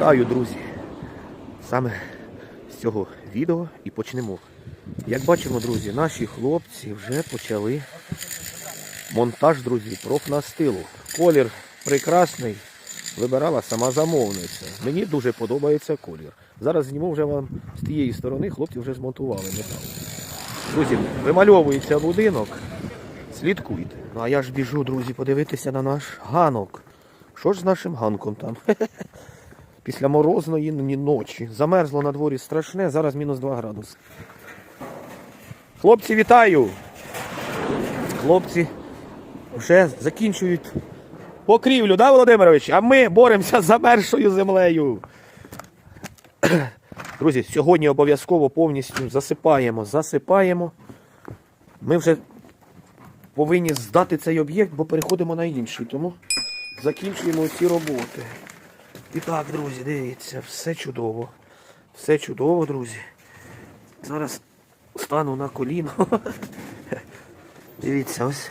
Вітаю, друзі! Саме з цього відео і почнемо. Як бачимо, друзі, наші хлопці вже почали монтаж, друзі, профнастилу. Колір прекрасний, вибирала сама замовниця. Мені дуже подобається колір. Зараз зніму вже вам з тієї сторони, хлопці вже змонтували метал. Друзі, вимальовується будинок. Слідкуйте. Ну а я ж біжу, друзі, подивитися на наш ганок. Що ж з нашим ганком там? Після морозної ночі. Замерзло на дворі страшне, зараз мінус 2 градуси. Хлопці, вітаю! Хлопці вже закінчують покрівлю, да, Володимирович? А ми боремося з замерзшою землею. Друзі, сьогодні обов'язково повністю засипаємо, засипаємо. Ми вже повинні здати цей об'єкт, бо переходимо на інший. Тому закінчуємо ці роботи. І так, друзі, дивіться, все чудово. Все чудово, друзі. Зараз стану на коліно. Дивіться, ось.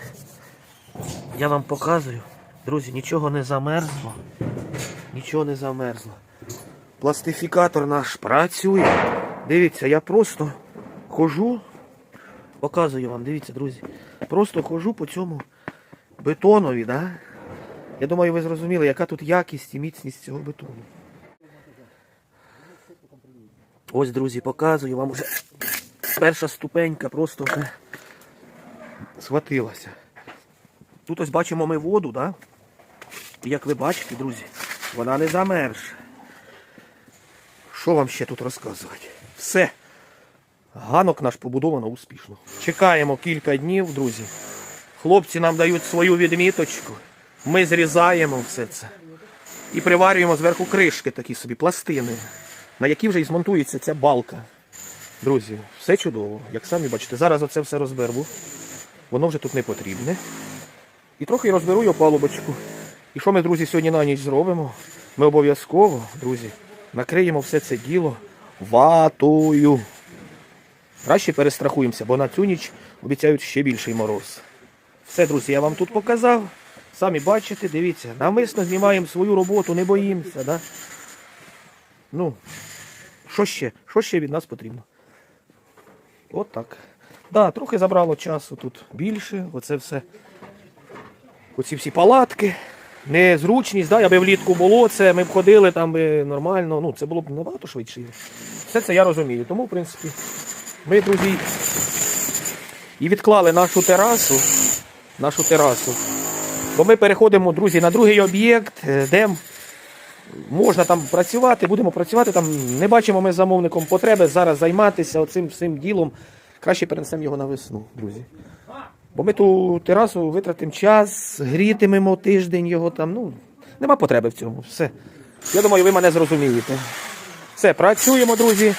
Я вам показую. Друзі, нічого не замерзло. Нічого не замерзло. Пластифікатор наш працює. Дивіться, я просто хожу, показую вам, дивіться, друзі. Просто хожу по цьому бетонові, да? Я думаю, ви зрозуміли, яка тут якість і міцність цього бетону. Ось, друзі, показую вам вже перша ступенька просто вже схватилася. Тут ось бачимо ми воду, да? І як ви бачите, друзі, вона не замерзша. Що вам ще тут розказувати? Все. Ганок наш побудовано успішно. Чекаємо кілька днів, друзі. Хлопці нам дають свою відміточку. Ми зрізаємо все це. І приварюємо зверху кришки такі собі, пластини, на які вже і змонтується ця балка. Друзі, все чудово. Як самі бачите, зараз оце все розберу. Воно вже тут не потрібне. І трохи розберу я палубочку. І що ми, друзі, сьогодні на ніч зробимо? Ми обов'язково, друзі, накриємо все це діло ватою. Краще перестрахуємося, бо на цю ніч обіцяють ще більший мороз. Все, друзі, я вам тут показав. Самі бачите, дивіться, навмисно знімаємо свою роботу, не боїмося, да? Ну, що ще? Що ще від нас потрібно? От так. Да, трохи забрало часу тут більше. Оце все. Оці всі палатки. Незручність, да, аби влітку було це, ми б ходили там би нормально. Ну, це було б набагато швидше. Все це я розумію. Тому, в принципі, ми, друзі, і відклали нашу терасу. Нашу терасу. Бо ми переходимо, друзі, на другий об'єкт, е, де можна там працювати, будемо працювати. Там не бачимо ми замовником потреби зараз займатися оцим всім ділом. Краще перенесемо його на весну, друзі. Бо ми ту терасу витратимо час, грітимемо тиждень його там. Ну, нема потреби в цьому. Все. Я думаю, ви мене зрозумієте. Все, працюємо, друзі.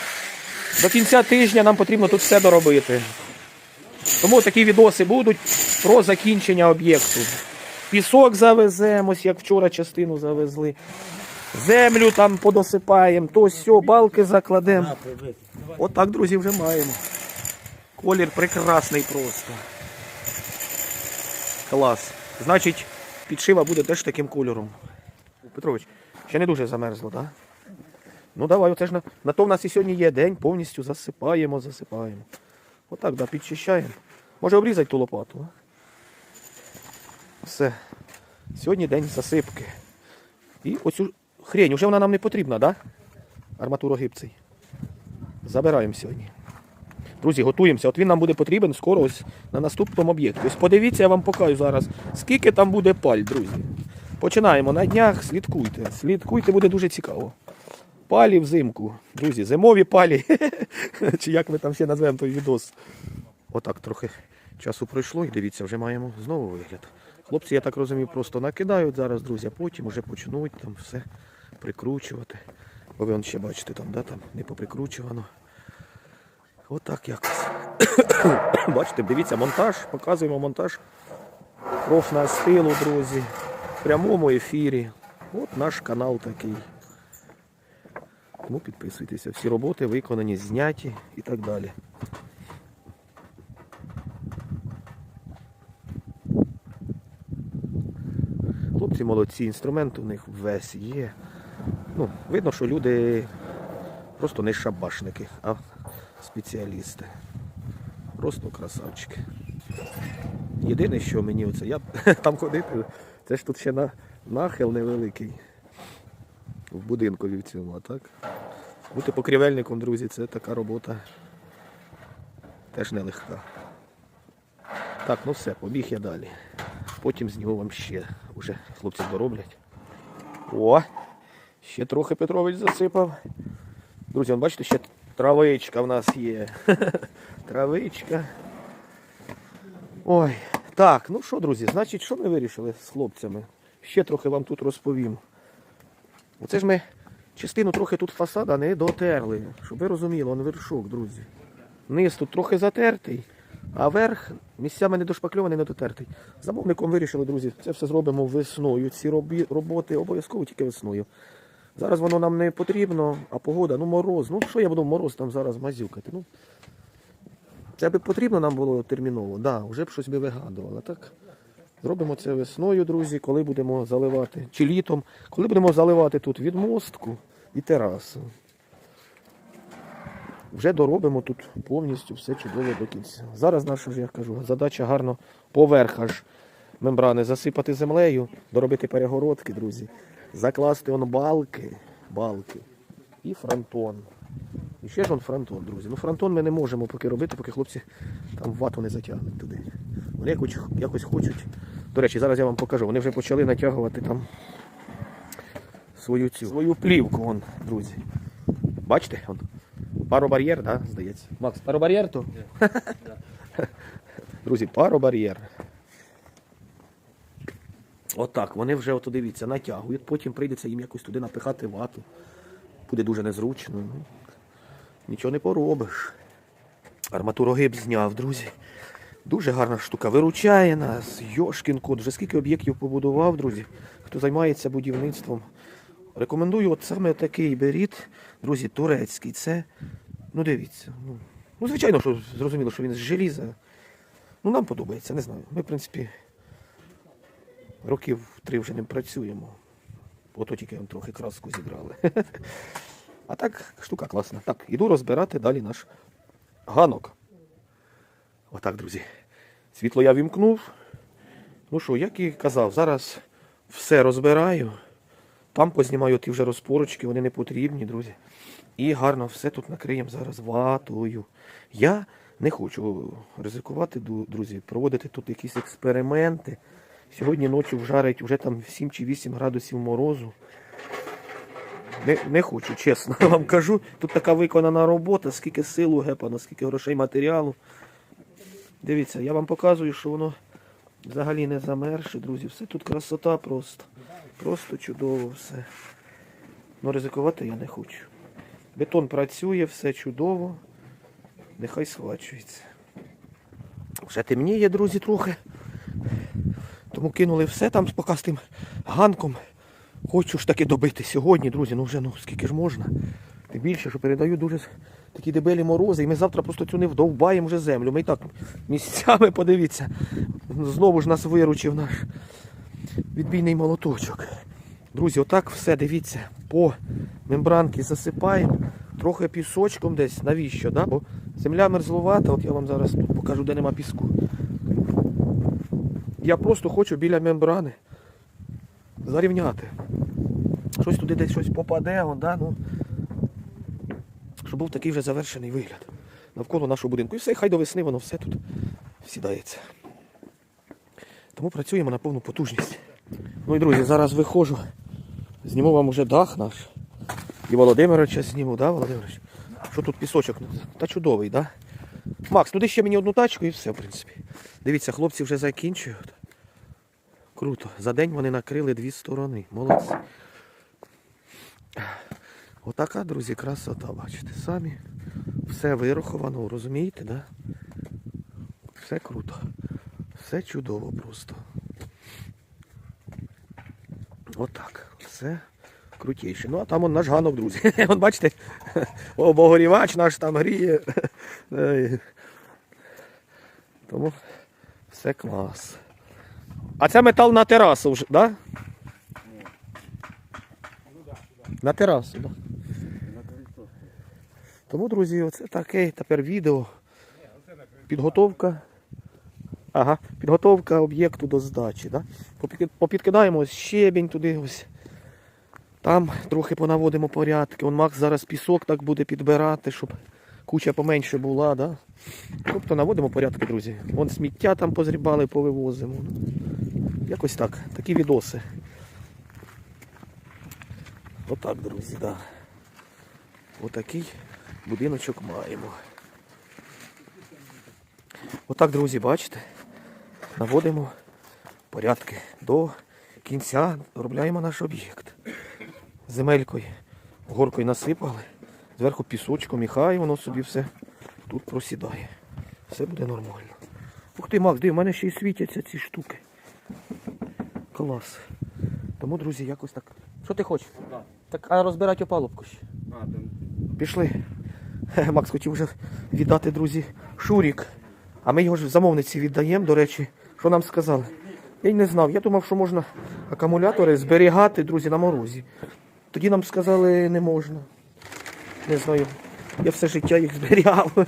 До кінця тижня нам потрібно тут все доробити. Тому такі відоси будуть про закінчення об'єкту. Пісок завеземо, як вчора частину завезли. Землю там подосипаємо, то сьо, балки закладемо. Отак, друзі, вже маємо. Колір прекрасний просто. Клас. Значить, підшива буде теж таким кольором. Петрович, ще не дуже замерзло, так? Ну давай, оце ж на, на то в нас і сьогодні є день, повністю засипаємо, засипаємо. Отак, да, підчищаємо. Може обрізати ту лопату. А? Все. Сьогодні день засипки. І оцю хрень, вже вона нам не потрібна? Да? Арматурогибцей. Забираємо сьогодні. Друзі, готуємося. От він нам буде потрібен скоро ось на наступному об'єкті. Ось подивіться, я вам покажу зараз, скільки там буде паль, друзі. Починаємо на днях, слідкуйте. Слідкуйте, буде дуже цікаво. Палі взимку. Друзі, зимові палі. Чи як ми там ще назвемо той відос. Отак трохи часу пройшло і дивіться, вже маємо знову вигляд. Хлопці, я так розумію, просто накидають зараз, друзі, а потім вже почнуть там все прикручувати. Бо ви ще бачите, там, да, там не поприкручувано. Отак якось. Бачите, дивіться, монтаж, показуємо монтаж профна стилу, друзі. В прямому ефірі. От наш канал такий. Тому підписуйтеся. Всі роботи виконані, зняті і так далі. Хлопці молодці, інструмент у них весь є. Ну, видно, що люди просто не шабашники, а спеціалісти. Просто красавчики. Єдине, що мені оце, я там ходити, це ж тут ще на, нахил невеликий. В будинкові в цьому, а так. Бути покрівельником, друзі, це така робота теж нелегка. Так, ну все, побіг я далі. Потім зніму вам ще. Уже хлопці дороблять. О! Ще трохи Петрович засипав. Друзі, вон, бачите, ще травичка в нас є. Травичка. Ой. Так, ну що, друзі, значить, що ми вирішили з хлопцями? Ще трохи вам тут розповім. Оце ж ми частину трохи тут фасада не дотерли. Щоб ви розуміли, он вершок, друзі. Низ тут трохи затертий, а верх місцями не дошпакльований, не дотертий. Замовником вирішили, друзі, це все зробимо весною. Ці роботи обов'язково тільки весною. Зараз воно нам не потрібно, а погода, ну мороз. Ну що я буду мороз там зараз мазюкати? Ну, це би потрібно нам було терміново, да, вже б щось би вигадували. Так, зробимо це весною, друзі, коли будемо заливати, чи літом, коли будемо заливати тут відмостку і терасу. Вже доробимо тут повністю все чудово до кінця. Зараз наша я кажу, задача гарно поверх аж мембрани засипати землею, доробити перегородки, друзі. Закласти он балки, балки і фронтон. І ще ж он фронтон, друзі. Ну фронтон ми не можемо поки робити, поки хлопці там вату не затягнуть туди. Вони якось, якось хочуть. До речі, зараз я вам покажу. Вони вже почали натягувати там свою цю свою плівку, вон, друзі. Бачите? Вон. Паробар'єр, да, здається. Макс, паробар'єр то? Друзі, паробар'єр. Отак, вони вже ото дивіться, натягують, потім прийдеться їм якось туди напихати вату. Буде дуже незручно. Ну, нічого не поробиш. Арматурогиб зняв, друзі. Дуже гарна штука. Виручає нас. Йошкін кот. Вже скільки об'єктів побудував, друзі. Хто займається будівництвом. Рекомендую от саме такий беріт, друзі, турецький. Це, ну дивіться. Ну, ну звичайно, що зрозуміло, що він з желіза. Ну, нам подобається, не знаю. Ми, в принципі, років три вже ним працюємо. Ото тільки он трохи краску зібрали. А так, штука класна. Так, іду розбирати далі наш ганок. Отак, друзі. Світло я вімкнув. Ну що, як і казав, зараз все розбираю. Там познімаю ті вже розпорочки, вони не потрібні, друзі. І гарно все тут накриємо зараз ватою. Я не хочу ризикувати, друзі, проводити тут якісь експерименти. Сьогодні ночі вжарить вже там 7 чи 8 градусів морозу. Не, не хочу, чесно вам кажу. Тут така виконана робота, скільки силу гепано, скільки грошей матеріалу. Дивіться, я вам показую, що воно взагалі не замерше, друзі. Все тут красота просто. Просто чудово все. Ну ризикувати я не хочу. Бетон працює, все чудово. Нехай схвачується. Вже темніє, друзі, трохи. Тому кинули все там поки з тим ганком. Хочу ж таки добити сьогодні, друзі. Ну вже ну скільки ж можна. Тим більше, що передаю дуже такі дебелі морози, і ми завтра просто цю не вдовбаємо вже землю. Ми і так місцями подивіться. Знову ж нас виручив наш відбійний молоточок. Друзі, отак все, дивіться, по мембранки засипаємо, трохи пісочком десь. Навіщо? Да? Бо земля мерзлувата, от я вам зараз тут покажу, де нема піску. Я просто хочу біля мембрани зарівняти. Щось туди десь щось попаде, он, да? ну, щоб був такий вже завершений вигляд навколо нашого будинку. І все, хай до весни воно все тут сідається. Тому працюємо на повну потужність. Ну і друзі, зараз виходжу. Зніму вам уже дах наш. І Володимировича зніму, да, Володимирович? Що тут пісочок? Та чудовий, да? Макс, ну дай ще мені одну тачку і все, в принципі. Дивіться, хлопці вже закінчують. Круто. За день вони накрили дві сторони. Молодці. Отака, друзі, красота, бачите, самі. Все вираховано, розумієте, да? Все круто. Все чудово просто. Отак. Все крутіше. Ну, а там он наш ганок, друзі. Вон бачите, обогрівач наш там гріє. Тому все клас. А це метал на терасу вже, так? Да? На терасу, так. Да. Тому, друзі, оце таке тепер відео. Підготовка. Ага, підготовка об'єкту до здачі. Да? Попідкидаємо щебінь туди ось. Там трохи понаводимо порядки. Он Макс зараз пісок так буде підбирати, щоб куча поменше була. Да? Тобто наводимо порядки, друзі. Вон сміття там позрібали, повивозимо. Якось так. Такі відоси. Отак, друзі, да. Отакий будиночок маємо. Отак, друзі, бачите? Наводимо порядки до кінця, доробляємо наш об'єкт. Земелькою, горкою насипали, зверху пісочком і хай воно собі все тут просідає. Все буде нормально. Ух ти, Макс, диви, в мене ще й світяться ці штуки. Клас. Тому, друзі, якось так. Що ти хочеш? Да. Так, а розбирати опалубку ще. А, там Пішли. Макс хотів вже віддати, друзі, Шурік. А ми його ж замовниці віддаємо, до речі, що нам сказали. Я й не знав. Я думав, що можна акумулятори зберігати, друзі, на морозі. Тоді нам сказали, не можна. Не знаю. Я все життя їх зберігав.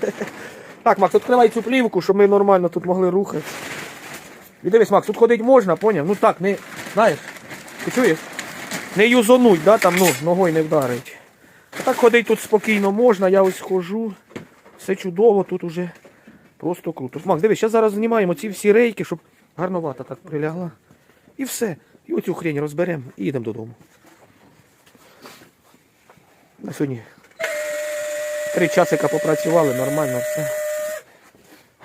Так, Макс, відкривай цю плівку, щоб ми нормально тут могли рухати. І дивись, Макс, тут ходити можна, поняв? Ну так, не. Знаєш, ти чуєш? Не юзонуть, да, там, ну, ногою не вдарить. А так ходить тут спокійно можна, я ось хожу. Все чудово, тут уже просто круто. Макс, дивись, зараз зараз знімаємо ці всі рейки, щоб гарно вата так прилягла. І все. І оцю хрень розберемо і їдемо додому. На сьогодні три часика попрацювали, нормально все.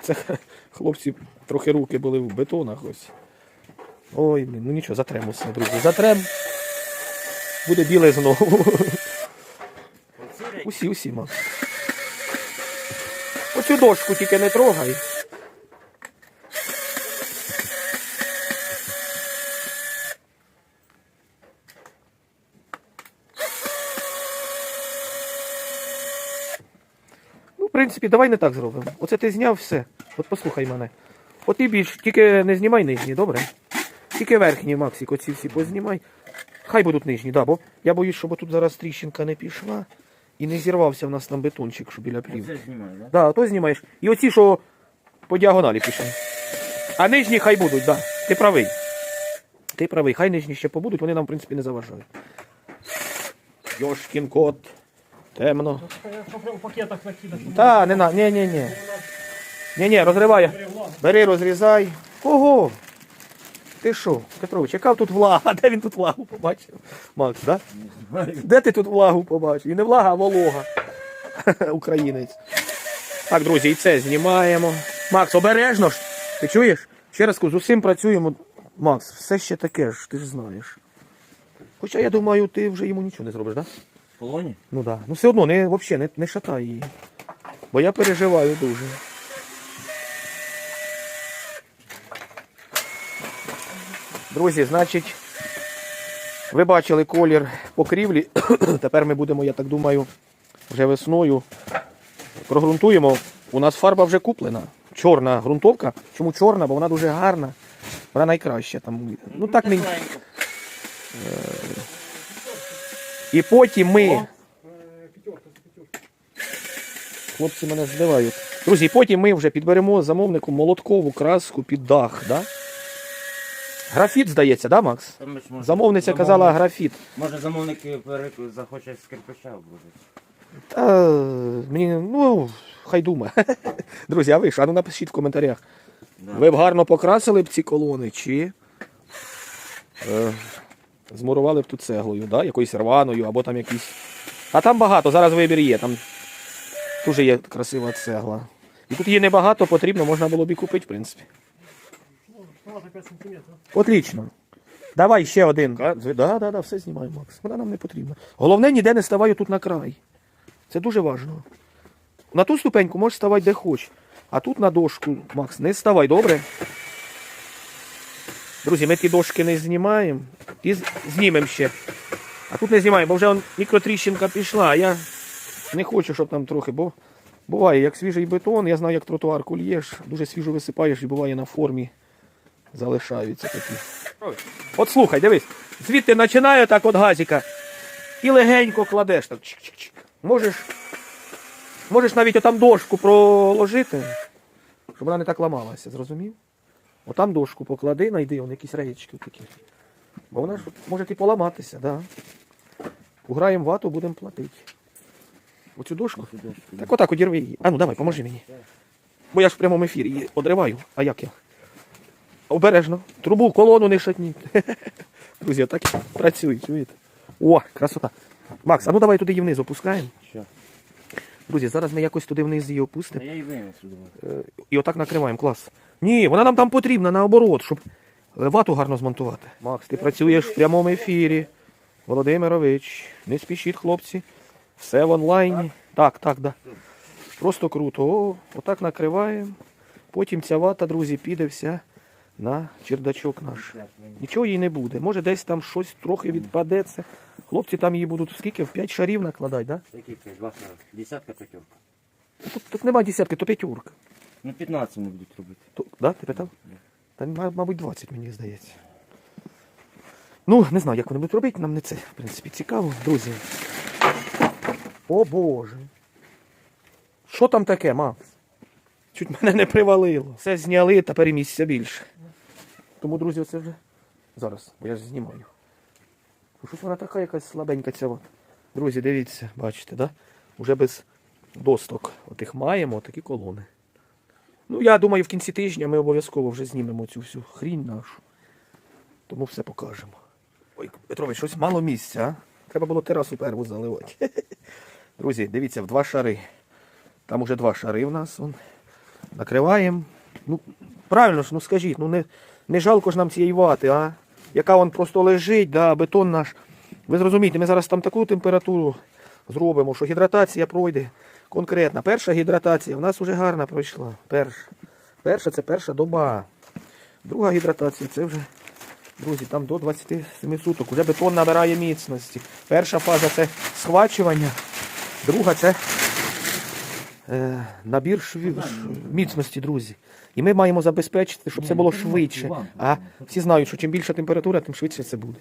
Це хлопці трохи руки були в бетонах ось. Ой, блін, ну нічого, затремо все, друзі. Затрем. Буде біле знову. Усі, усі, мам. Оцю дошку тільки не трогай. Ну, в принципі, давай не так зробимо. Оце ти зняв все. От послухай мене. От і більш, тільки не знімай нижні, добре? Тільки верхні, Максик, оці всі познімай. Хай будуть нижні, да, бо я боюсь, щоб тут зараз тріщинка не пішла і не зірвався в нас там бетончик, що біля плівки. це знімаю, да? Да, то знімаєш. І оці, що по діагоналі пішли. А нижні хай будуть, да. Ти правий. Ти правий, хай нижні ще побудуть, вони нам, в принципі, не заважають. Йошкін кот. Темно. пакетах накидати. Та, не на. Ні, ні, ні. Ні, ні, розривай. Бери, розрізай. Кого? Ти що, Петрович, яка тут влага? Де він тут влагу побачив? Макс, да? Де ти тут влагу побачив? І не влага, а волога. Українець. Так, друзі, і це знімаємо. Макс, обережно ж. Ти чуєш? Ще раз кажу, з усім працюємо. Макс, все ще таке ж, ти ж знаєш. Хоча я думаю, ти вже йому нічого не зробиш, так? Да? В полоні? Ну так. Да. Ну все одно не, вообще, не, не шатай її. Бо я переживаю дуже. Друзі, значить, ви бачили колір покрівлі. Тепер ми будемо, я так думаю, вже весною прогрунтуємо. У нас фарба вже куплена. Чорна ґрунтовка. Чому чорна? Бо вона дуже гарна. Вона найкраща там. Ну так не. І потім ми. Хлопці мене збивають. Друзі, потім ми вже підберемо замовнику молоткову краску під дах. Да? Графіт, здається, да, Макс? Там ми ж може- Замовниця замовник- казала графіт. Може замовник перек- захоче з кирпича обложити. Та мені, ну, хай думає. Друзі, а ви ж, а ну напишіть в коментарях. Да. Ви б гарно покрасили б ці колони, чи е, змурували б тут цеглою, да? якоюсь рваною, або там якісь. А там багато, зараз вибір є, там дуже є красива цегла. І тут її небагато, потрібно, можна було б і купити, в принципі. Ладно, 5 сантиметрів. Отлично. Давай ще один. Так, да, да, да, все знімай, Макс. Вона нам не потрібна. Головне, ніде не ставай тут на край. Це дуже важливо. На ту ступеньку можеш ставати де хочеш. А тут на дошку, Макс, не ставай, добре? Друзі, ми ті дошки не знімаємо. І знімемо ще. А тут не знімаємо, бо вже он, мікротріщинка пішла, а я не хочу, щоб там трохи, бо буває, як свіжий бетон, я знаю, як тротуар кульєш, дуже свіжо висипаєш і буває на формі залишаються такі. От слухай, дивись, звідти починаю так от газіка. і легенько кладеш. Так, чик-чик-чик. Можеш, можеш навіть отам дошку проложити, щоб вона не так ламалася, зрозумів? Отам дошку поклади, найди, он якісь реєчки такі. Бо вона ж може і поламатися, да. Уграємо вату, будемо платити. Оцю дошку. Так отак одірви її. А ну давай, поможи мені. Бо я ж в прямому ефірі її одриваю. А як я? Обережно. Трубу, колону не шатніть. Друзі, так працюють, чуєте? О, красота. Макс, а ну давай туди її вниз опускаємо. Що? Друзі, зараз ми якось туди вниз її опустимо. я і винесу. Е, І отак накриваємо. Клас. Ні, вона нам там потрібна наоборот, щоб вату гарно змонтувати. Макс, ти працюєш в прямому ефірі. Володимирович, не спішіть, хлопці. Все в онлайні. Так, так, да. Просто круто. О, отак накриваємо. Потім ця вата, друзі, піде вся на чердачок наш. Нічого їй не буде. Може десь там щось трохи відпаде. Це. Хлопці там її будуть скільки? В 5 шарів накладати, да? Які п'ять? Два сорок. Десятка п'ятерка. Тут, тут нема десятки, то п'ятюрка. Ну 15 вони будуть робити. То, да, ти питав? Та, ма- мабуть, 20, мені здається. Ну, не знаю, як вони будуть робити, нам не це, в принципі, цікаво, друзі. О Боже. Що там таке, Макс? Чуть мене не привалило. Все зняли, тепер і більше. Тому, друзі, оце вже. Зараз, бо я ж знімаю. Ну, Щось вона така якась слабенька ця. Друзі, дивіться, бачите, да? Уже без досток. Отих маємо, такі колони. Ну, я думаю, в кінці тижня ми обов'язково вже знімемо цю всю хрінь нашу. Тому все покажемо. Ой, Петрович, щось мало місця, а? Треба було терасу перву заливати. Друзі, дивіться, в два шари. Там уже два шари в нас. Накриваємо. Ну, правильно ж, ну скажіть, ну не, не жалко ж нам цієї вати, а? Яка вон просто лежить, да, бетон наш. Ви зрозумієте, ми зараз там таку температуру зробимо, що гідратація пройде конкретна. Перша гідратація в нас вже гарна пройшла. Перша. Перша це перша доба. Друга гідратація це вже, друзі, там до 27 суток. Уже бетон набирає міцності. Перша фаза це схвачування, друга це набір шві- ш- міцності, друзі. І ми маємо забезпечити, щоб це було швидше. А всі знають, що чим більша температура, тим швидше це буде.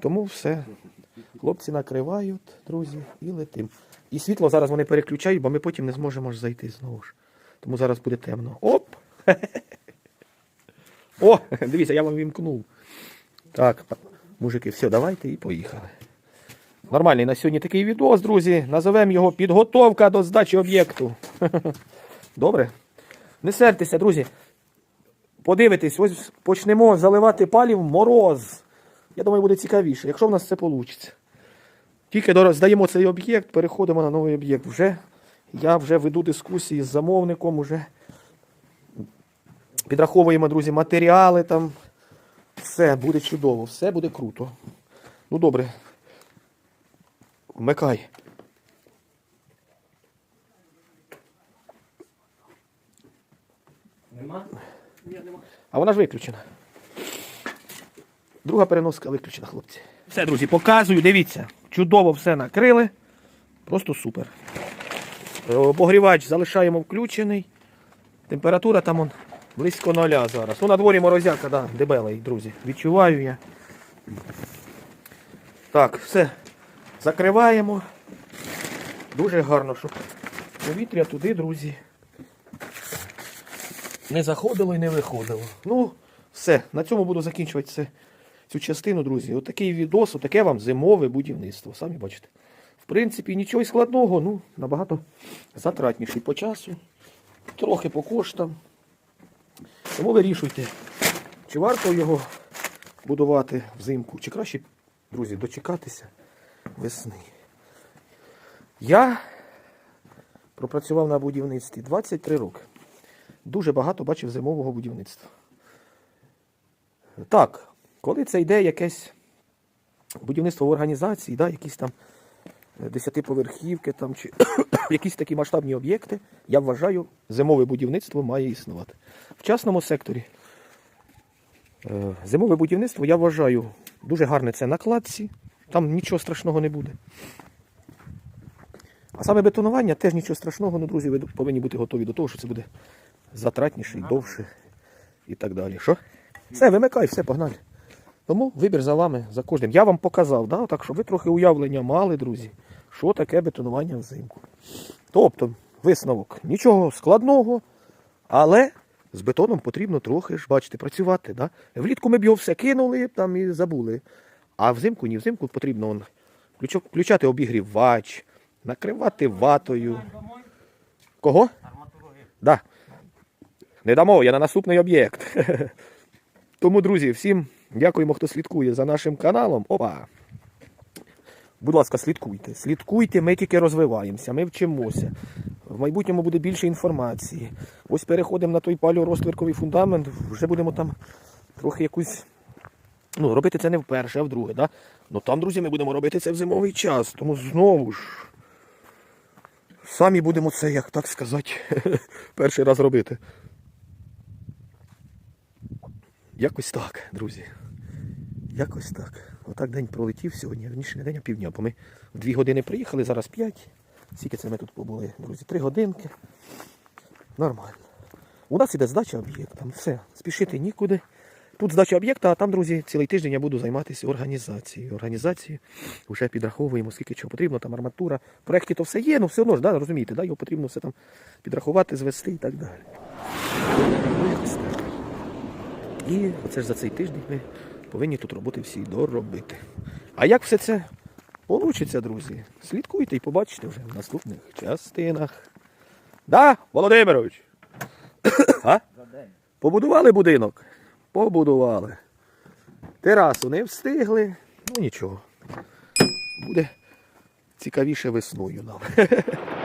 Тому все. Хлопці накривають, друзі, і летим. І світло зараз вони переключають, бо ми потім не зможемо ж зайти знову ж. Тому зараз буде темно. Оп! О, дивіться, я вам вімкнув. Так, мужики, все, давайте і поїхали. Нормальний на сьогодні такий відос, друзі. Назовемо його підготовка до здачі об'єкту. Добре? Не сертеся, друзі. Подивитись, ось почнемо заливати палів мороз. Я думаю, буде цікавіше, якщо в нас це вийде. Тільки здаємо цей об'єкт, переходимо на новий об'єкт. Вже я вже веду дискусії з замовником, вже підраховуємо, друзі, матеріали там. Все буде чудово, все буде круто. Ну добре. Вмикай. Нема? Ні, нема. А вона ж виключена. Друга переноска виключена, хлопці. Все, друзі, показую, дивіться. Чудово все накрили. Просто супер. Е, Обогрівач залишаємо включений. Температура там он близько ноля зараз. Ну, на дворі морозяка, да, дебелий, друзі. Відчуваю я. Так, все. Закриваємо. Дуже гарно, щоб повітря туди, друзі не заходило і не виходило. Ну, все, на цьому буду закінчувати це, цю частину, друзі. Отакий відос, отаке вам зимове будівництво. Самі бачите. В принципі, нічого складного, ну, набагато затратніший по часу, трохи по коштам. Тому вирішуйте, чи варто його будувати взимку, чи краще, друзі, дочекатися весни. Я пропрацював на будівництві 23 роки дуже багато бачив зимового будівництва. Так, коли це йде якесь будівництво в організації, да, якісь там е, десятиповерхівки там, чи якісь такі масштабні об'єкти, я вважаю, зимове будівництво має існувати. В частному секторі е, зимове будівництво, я вважаю, дуже гарне це накладці, там нічого страшного не буде. А саме бетонування теж нічого страшного, ну, друзі, ви повинні бути готові до того, що це буде затратніше і довше і так далі. Що? Все, вимикай, все, погнали. Тому вибір за вами, за кожним. Я вам показав, да? так щоб ви трохи уявлення мали, друзі, що таке бетонування взимку. Тобто, висновок, нічого складного, але з бетоном потрібно трохи ж, бачите, працювати. Да? Влітку ми б його все кинули там і забули. А взимку ні, взимку потрібно он, включати обігрівач, накривати ватою. Кого? Да. Не дамо, я на наступний об'єкт. Тому, друзі, всім дякуємо, хто слідкує за нашим каналом. Опа! Будь ласка, слідкуйте. Слідкуйте, ми тільки розвиваємося, ми вчимося. В майбутньому буде більше інформації. Ось переходимо на той паліорозтверковий фундамент, вже будемо там трохи якусь. Ну, робити це не вперше, а вдруге. Да? Ну там, друзі, ми будемо робити це в зимовий час. Тому знову ж. Самі будемо це, як так сказати, перший раз робити. Якось так, друзі. Якось так. Отак день пролетів сьогодні, раніше не день, а півдня, бо ми в дві години приїхали, зараз п'ять. Скільки це ми тут побули, друзі? Три годинки. Нормально. У нас іде здача об'єкта. Все, спішити нікуди. Тут здача об'єкта, а там, друзі, цілий тиждень я буду займатися організацією. Організацією вже підраховуємо, скільки чого потрібно, там арматура. В проєкті то все є, ну все одно ж, да, розумієте, да, його потрібно все там підрахувати, звести і так далі. Ну. І оце ж за цей тиждень ми повинні тут роботи всі доробити. А як все це вийде, друзі? Слідкуйте і побачите вже в наступних частинах. Да, Володимирович? а? Побудували будинок? Побудували. Терасу не встигли. Ну нічого. Буде цікавіше весною нам.